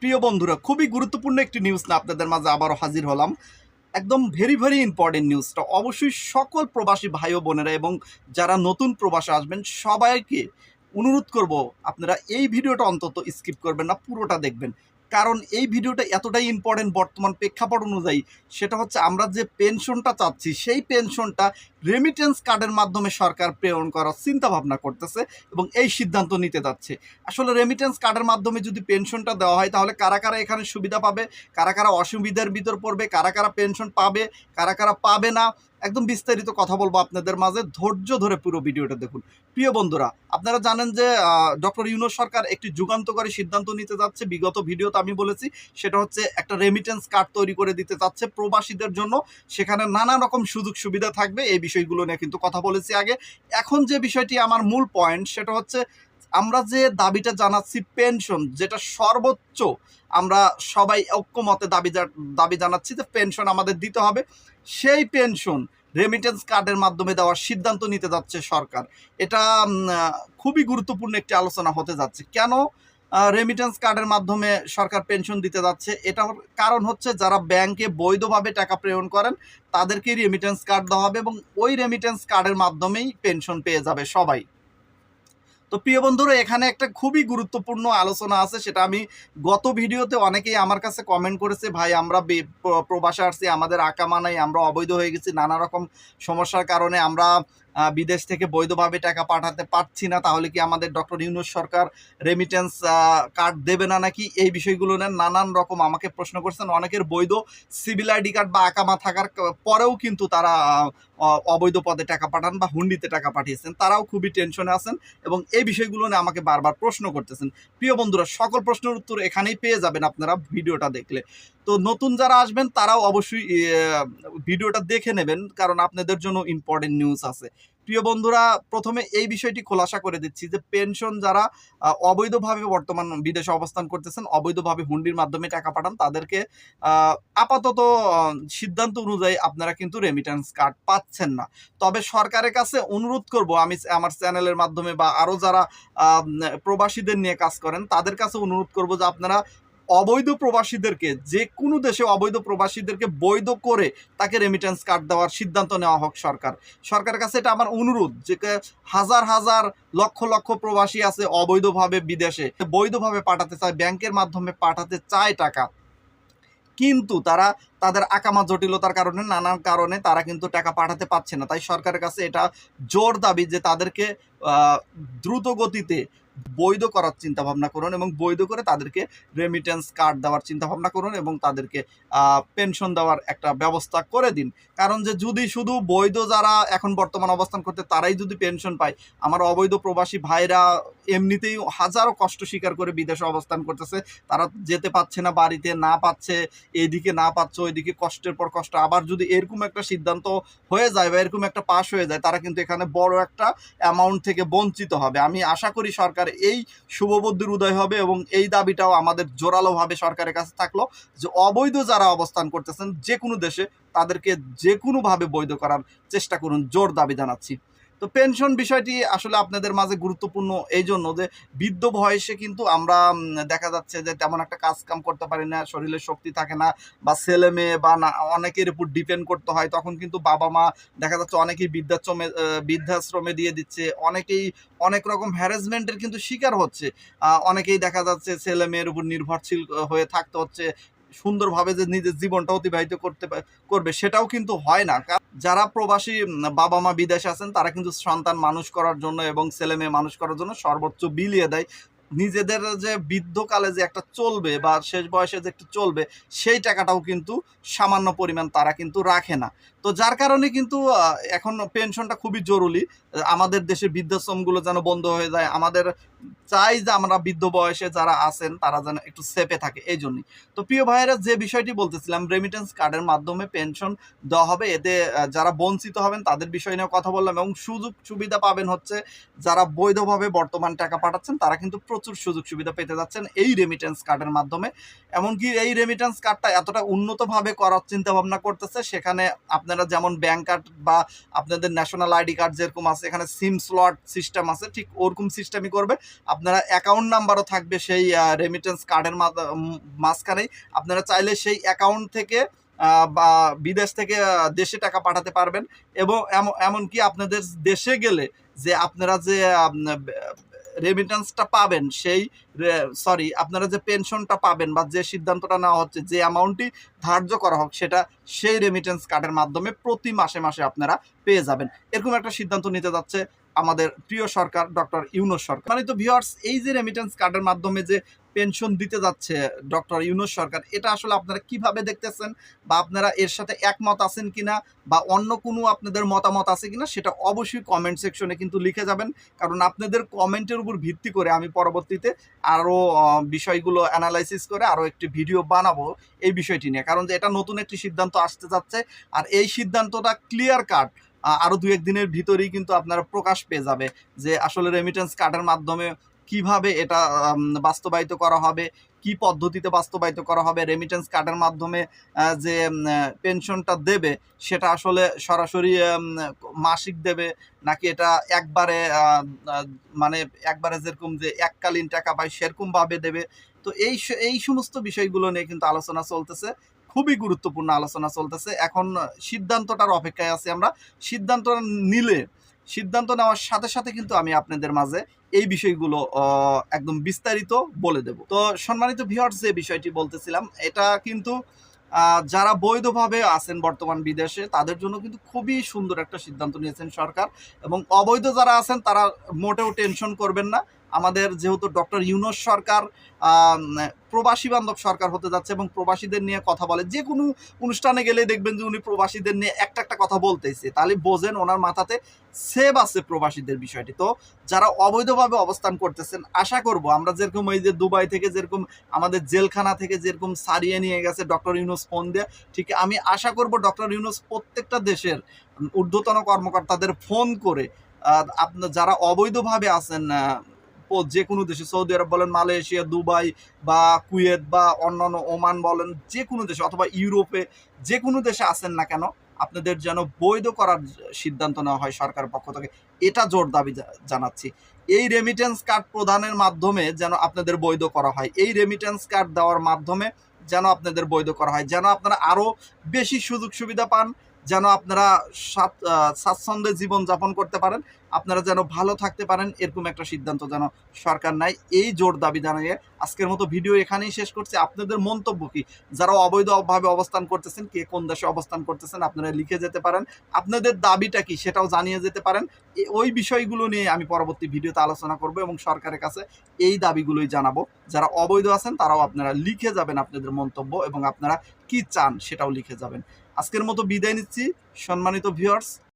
প্রিয় বন্ধুরা, খুবই গুরুত্বপূর্ণ একটি নিউজ না আপনাদের মাঝে আবারও হাজির হলাম। একদম ভেরি ভেরি ইম্পর্টেন্ট নিউজটা অবশ্যই সকল প্রবাসী ভাই ও বোনেরা এবং যারা নতুন প্রবাসে আসবেন, সবাইকে অনুরোধ করব, আপনারা এই ভিডিওটা অন্তত স্কিপ করবেন না, পুরোটা দেখবেন। কারণ এই ভিডিওটা এতটাই ইম্পর্টেন্ট বর্তমান প্রেক্ষাপট অনুযায়ী, সেটা হচ্ছে আমরা যে পেনশনটা চাচ্ছি, সেই পেনশনটা রেমিটেন্স কার্ডের মাধ্যমে সরকার প্রেরণ করার চিন্তা ভাবনা করতেছে এবং এই সিদ্ধান্ত নিতে যাচ্ছে। আসলে রেমিটেন্স কার্ডের মাধ্যমে যদি পেনশনটা দেওয়া হয়, তাহলে কারা কারা এখানে সুবিধা পাবে? কারা কারা অসুবিধার ভিতর পড়বে? কারা কারা পেনশন পাবে? কারা কারা পাবে না? একদম বিস্তারিত কথা বলব আপনাদের মাঝে। ধৈর্য ধরে পুরো ভিডিওটা দেখুন। প্রিয় বন্ধুরা, আপনারা জানেন যে ডক্টর ইউনুস সরকার একটি যুগান্তকারী সিদ্ধান্ত নিতে যাচ্ছে। বিগত ভিডিওতে আমি বলেছি, সেটা হচ্ছে একটা রেমিটেন্স কার্ড তৈরি করে দিতে যাচ্ছে প্রবাসীদের জন্য। সেখানে নানা রকম সুযোগ সুবিধা থাকবে, এই বিষয়গুলো নিয়ে কিন্তু কথা বলেছি আগে। এখন যে বিষয়টি আমার মূল পয়েন্ট সেটা হচ্ছে আমরা যে দাবিটা জানাচ্ছি পেনশন, যেটা সর্বোচ্চ আমরা সবাই ঐক্যমতে দাবি দাবি জানাচ্ছি যে পেনশন আমাদের দিতে হবে। সেই পেনশন রেমিটেন্স কার্ডের মাধ্যমে দেওয়ার সিদ্ধান্ত নিতে যাচ্ছে সরকার। এটা খুবই গুরুত্বপূর্ণ একটি আলোচনা হতে যাচ্ছে। কেন রেমিটেন্স কার্ডের মাধ্যমে সরকার পেনশন দিতে যাচ্ছে? এটা কারণ হচ্ছে যারা ব্যাংকে বৈধভাবে টাকা প্রেরণ করেন, তাদেরকেই রেমিটেন্স কার্ড দেওয়া হবে এবং ওই রেমিটেন্স কার্ডের মাধ্যমেই পেনশন পেয়ে যাবে সবাই। তো প্রিয় বন্ধুরা, এখানে একটা খুবই গুরুত্বপূর্ণ আলোচনা আছে, সেটা আমি গত ভিডিওতে অনেকেই আমার কাছে কমেন্ট করেছে, ভাই, আমরা প্রবাসে আসছি, আমাদের আকামা নাই আমরা অবৈধ হয়ে গেছি, নানা রকম সমস্যার কারণে আমরা বিদেশ থেকে বৈধভাবে টাকা পাঠাতে পারছি না, তাহলে কি আমাদের ডক্টর ইউনুস সরকার রেমিটেন্স কার্ড দেবে না নাকি? এই বিষয়গুলো নিয়ে নানান রকম আমাকে প্রশ্ন করছেন। অনেকের বৈধ সিভিল আইডি কার্ড বা আকামা থাকার পরেও কিন্তু তারা অবৈধ পদে টাকা পাঠান বা হুন্ডিতে টাকা পাঠিয়েছেন, তারাও খুবই টেনশনে আছেন এবং এই বিষয়গুলো নিয়ে আমাকে বারবার প্রশ্ন করতেছেন। প্রিয় বন্ধুরা, সকল প্রশ্নের উত্তর এখানেই পেয়ে যাবেন আপনারা ভিডিওটা দেখলে। তো নতুন যারা আসবেন, তারাও অবশ্যই ভিডিওটা দেখে নেবেন, কারণ আপনাদের জন্য ইম্পর্টেন্ট নিউজ আছে। প্রিয় বন্ধুরা, প্রথমে এই বিষয়টি খোলাসা করে দিচ্ছি যে পেনশন যারা অবৈধভাবে বর্তমান বিদেশে অবস্থান করতেছেন, অবৈধভাবে হুন্ডির মাধ্যমে টাকা পাঠান, তাদেরকে আপাতত সিদ্ধান্ত অনুযায়ী আপনারা কিন্তু রেমিটেন্স কার্ড পাচ্ছেন না। তবে সরকারের কাছে অনুরোধ করব, আমি আমার চ্যানেলের মাধ্যমে বা আরও যারা প্রবাসীদের নিয়ে কাজ করেন, তাদের কাছে অনুরোধ করব যে আপনারা অবৈধ প্রবাসীদেরকে, যে কোনো দেশে অবৈধ প্রবাসীদেরকে বৈধ করে তাকে রেমিটেন্স কার্ড দেওয়ার সিদ্ধান্ত নেওয়া হোক সরকার। সরকারের কাছে এটা আমার অনুরোধ যে হাজার হাজার, লক্ষ লক্ষ প্রবাসী আছে অবৈধভাবে বিদেশে বৈধভাবে পাঠাতে চায়, ব্যাংকের মাধ্যমে পাঠাতে চায় টাকা। কিন্তু তারা তাদের আকামা জটিলতার কারণে, নানান কারণে তারা কিন্তু টাকা পাঠাতে পারছে না। তাই সরকারের কাছে এটা জোর দাবি যে তাদেরকে দ্রুত গতিতে বৈধ করার চিন্তা ভাবনা করুন এবং বৈধ করে তাদেরকে রেমিটেন্স কার্ড দেওয়ার চিন্তা ভাবনা করুন এবং তাদেরকে পেনশন দেওয়ার একটা ব্যবস্থা করে দিন। কারণ যে যদি শুধু বৈধ যারা এখন বর্তমান অবস্থান করতে তারাই যদি পেনশন পায়, আমার অবৈধ প্রবাসী ভাইরা এমনিতেই হাজারো কষ্ট স্বীকার করে বিদেশে অবস্থান করতেছে, তারা যেতে পারছে না, বাড়িতে না পাচ্ছে এইদিকে না পাচ্ছে, ওইদিকে কষ্টের পর কষ্ট। আবার যদি এরকম একটা সিদ্ধান্ত হয়ে যায় বা এরকম একটা পাশ হয়ে যায়, তারা কিন্তু এখানে বড় একটা অ্যামাউন্ট থেকে বঞ্চিত হবে। আমি আশা করি সরকার এই শুভবুদ্ধির উদয় হবে এবং এই দাবিটাও আমাদের জোরালোভাবে সরকারের কাছে থাকল যে অবৈধ যারা অবস্থান করতেছেন যে কোনো দেশে তাদেরকে যে কোনোভাবে বৈধ করার চেষ্টা করুন, জোর দাবি জানাচ্ছি। তো পেনশন বিষয়টি আসলে আপনাদের মাঝে গুরুত্বপূর্ণ এই জন্য যে বৃদ্ধ বয়সে কিন্তু আমরা দেখা যাচ্ছে যে তেমন একটা কাজ কাম করতে পারি না শরীরে শক্তি থাকে না বা ছেলে মেয়ে বা না, অনেকের উপর ডিপেন্ড করতে হয়, তখন কিন্তু বাবা মা দেখা যাচ্ছে অনেকেই বৃদ্ধাশ্রমে বৃদ্ধাশ্রমে দিয়ে দিচ্ছে, অনেকেই অনেক রকম হ্যারাসমেন্টের কিন্তু শিকার হচ্ছে অনেকেই দেখা যাচ্ছে ছেলে মেয়ের উপর নির্ভরশীল হয়ে থাকতে হচ্ছে সুন্দরভাবে যে নিজের জীবনটা অতিবাহিত করতে করবে, সেটাও কিন্তু হয় না। যারা প্রবাসী বাবা মা বিদেশে আছেন, তারা কিন্তু সন্তান মানুষ করার জন্য এবং ছেলে মেয়ে মানুষ করার জন্য সর্বোচ্চ বিলিয়ে দেয়। নিজেদের যে বৃদ্ধকালে যে একটা চলবে বা শেষ বয়সে যে একটু চলবে, সেই টাকাটাও কিন্তু সামান্য পরিমাণ তারা কিন্তু রাখে না। তো যার কারণে কিন্তু এখন পেনশনটা খুবই জরুরি। আমাদের দেশের বৃদ্ধাশ্রমগুলো যেন বন্ধ হয়ে যায়, আমাদের চাই যে আমরা বৃদ্ধ বয়সে যারা আছেন, তারা যেন একটু সেপে থাকে, এই জন্যই। তো প্রিয় ভাইয়েরা, যে বিষয়টি বলতেছিলাম রেমিটেন্স কার্ডের মাধ্যমে পেনশন দেওয়া হবে। এতে যারা বঞ্চিত হবেন, তাদের বিষয় নিয়ে কথা বললাম এবং সুযোগ সুবিধা পাবেন হচ্ছে, যারা বৈধভাবে বর্তমান টাকা পাঠাচ্ছেন, তারা কিন্তু প্রচুর সুযোগ সুবিধা পেতে যাচ্ছেন এই রেমিটেন্স কার্ডের মাধ্যমে। এমনকি এই রেমিটেন্স কার্ডটা এতটা উন্নতভাবে করার চিন্তা ভাবনা করতেছে, সেখানে আপনারা যেমন ব্যাংক কার্ড বা আপনাদের ন্যাশনাল আইডি কার্ড যেরকম আছে, এখানে সিম স্লট সিস্টেম আছে, ঠিক ওরকম সিস্টেমই করবে। আপনারা অ্যাকাউন্ট নাম্বারও থাকবে সেই রেমিটেন্স কার্ডের মাঝখানেই। আপনারা চাইলে সেই অ্যাকাউন্ট থেকে বা বিদেশ থেকে দেশে টাকা পাঠাতে পারবেন। এবং এম- এমনকি আপনাদের দেশে গেলে যে আপনারা যে রেমিটেন্সটা পাবেন, সেই সরি আপনারা যে পেনশনটা পাবেন বা যে সিদ্ধান্তটা নেওয়া হচ্ছে, যে অ্যামাউন্টটি ধার্য করা হোক, সেটা সেই রেমিটেন্স কার্ডের মাধ্যমে প্রতি মাসে মাসে আপনারা পেয়ে যাবেন। এরকম একটা সিদ্ধান্ত নিতে যাচ্ছে আমাদের প্রিয় সরকার ডক্টর ইউনো সরকার। মানে তো ভিওয়ার্স এই যে রেমিটেন্স কার্ডের মাধ্যমে যে পেনশন দিতে যাচ্ছে ডক্টর ইউনুস সরকার, এটা আসলে আপনারা কীভাবে দেখতেছেন বা আপনারা এর সাথে একমত আছেন কিনা বা অন্য কোনো আপনাদের মতামত আছে কিনা সেটা অবশ্যই কমেন্ট সেকশনে কিন্তু লিখে যাবেন। কারণ আপনাদের কমেন্টের উপর ভিত্তি করে আমি পরবর্তীতে আরও বিষয়গুলো অ্যানালাইসিস করে আরও একটি ভিডিও বানাবো এই বিষয়টি নিয়ে। কারণ এটা নতুন একটি সিদ্ধান্ত আসতে যাচ্ছে আর এই সিদ্ধান্তটা ক্লিয়ার কাট আরও দু একদিনের ভিতরেই কিন্তু আপনারা প্রকাশ পেয়ে যাবে যে আসলে রেমিটেন্স কার্ডের মাধ্যমে কীভাবে এটা বাস্তবায়িত করা হবে, কি পদ্ধতিতে বাস্তবায়িত করা হবে রেমিটেন্স কার্ডের মাধ্যমে যে পেনশনটা দেবে, সেটা আসলে সরাসরি মাসিক দেবে, নাকি এটা একবারে মানে একবারে যেরকম যে এককালীন টাকা পায়, সেরকমভাবে দেবে? তো এই এই সমস্ত বিষয়গুলো নিয়ে কিন্তু আলোচনা চলতেছে, খুবই গুরুত্বপূর্ণ আলোচনা চলতেছে। এখন সিদ্ধান্তটার অপেক্ষায় আছি আমরা। সিদ্ধান্ত নিলে সিদ্ধান্ত নেওয়ার সাথে সাথে কিন্তু আমি আপনাদের মাঝে এই বিষয়গুলো একদম বিস্তারিত বলে দেব। তো সম্মানিত ভিউয়ার্স যে বিষয়টি বলতেছিলাম, এটা কিন্তু যারা বৈধভাবে আছেন বর্তমান বিদেশে, তাদের জন্য কিন্তু খুবই সুন্দর একটা সিদ্ধান্ত নিয়েছেন সরকার এবং অবৈধ যারা আছেন, তারা মোটেও টেনশন করবেন না। আমাদের যেহেতু ডক্টর ইউনুস সরকার প্রবাসী বান্ধব সরকার হতে যাচ্ছে এবং প্রবাসীদের নিয়ে কথা বলে, যে কোনো অনুষ্ঠানে গেলে দেখবেন যে উনি প্রবাসীদের নিয়ে একটা একটা কথা বলতেছে। তাহলে বোঝেন ওনার মাথাতে সেভ আছে প্রবাসীদের বিষয়টি। তো যারা অবৈধভাবে অবস্থান করতেছেন, আশা করব আমরা যেরকম এই যে দুবাই থেকে যেরকম আমাদের জেলখানা থেকে যেরকম সারিয়ে নিয়ে গেছে ডক্টর ইউনুস ফোন দিয়ে, ঠিক আমি আশা করব ডক্টর ইউনুস প্রত্যেকটা দেশের ঊর্ধ্বতন কর্মকর্তাদের ফোন করে আপনার যারা অবৈধভাবে আছেন ও যে কোনো দেশে, সৌদি আরব বলেন, মালয়েশিয়া, দুবাই বা কুয়েত বা অন্যান্য ওমান বলেন যে কোনো দেশে অথবা ইউরোপে যে কোনো দেশে আসেন না কেন, আপনাদের যেন বৈধ করার সিদ্ধান্ত নেওয়া হয় সরকারের পক্ষ থেকে। এটা জোর দাবি জানাচ্ছি। এই রেমিটেন্স কার্ড প্রদানের মাধ্যমে যেন আপনাদের বৈধ করা হয়। এই রেমিটেন্স কার্ড দেওয়ার মাধ্যমে যেন আপনাদের বৈধ করা হয়। যেন আপনারা আরও বেশি সুযোগ সুবিধা পান। যেন আপনারা স্বাচ্ছন্দ্যে জীবন যাপন করতে পারেন, আপনারা যেন ভালো থাকতে পারেন, এরকম একটা সিদ্ধান্ত যেন সরকার নেয়। এই জোর দাবি জানিয়ে আজকের মতো ভিডিও এখানেই শেষ করছি। আপনাদের মন্তব্য কি? যারা অবৈধভাবে অবস্থান করতেছেন, কে কোন দেশে অবস্থান করতেছেন, আপনারা লিখে যেতে পারেন। আপনাদের দাবিটা কি? সেটাও জানিয়ে যেতে পারেন। ওই বিষয়গুলো নিয়ে আমি পরবর্তী ভিডিওতে আলোচনা করব এবং সরকারের কাছে এই দাবিগুলোই জানাব। যারা অবৈধ আছেন, তারাও আপনারা লিখে যাবেন আপনাদের মন্তব্য এবং আপনারা কি চান সেটাও লিখে যাবেন। আজকের মতো বিদায় নিচ্ছি। সম্মানিত ভিউয়ার্স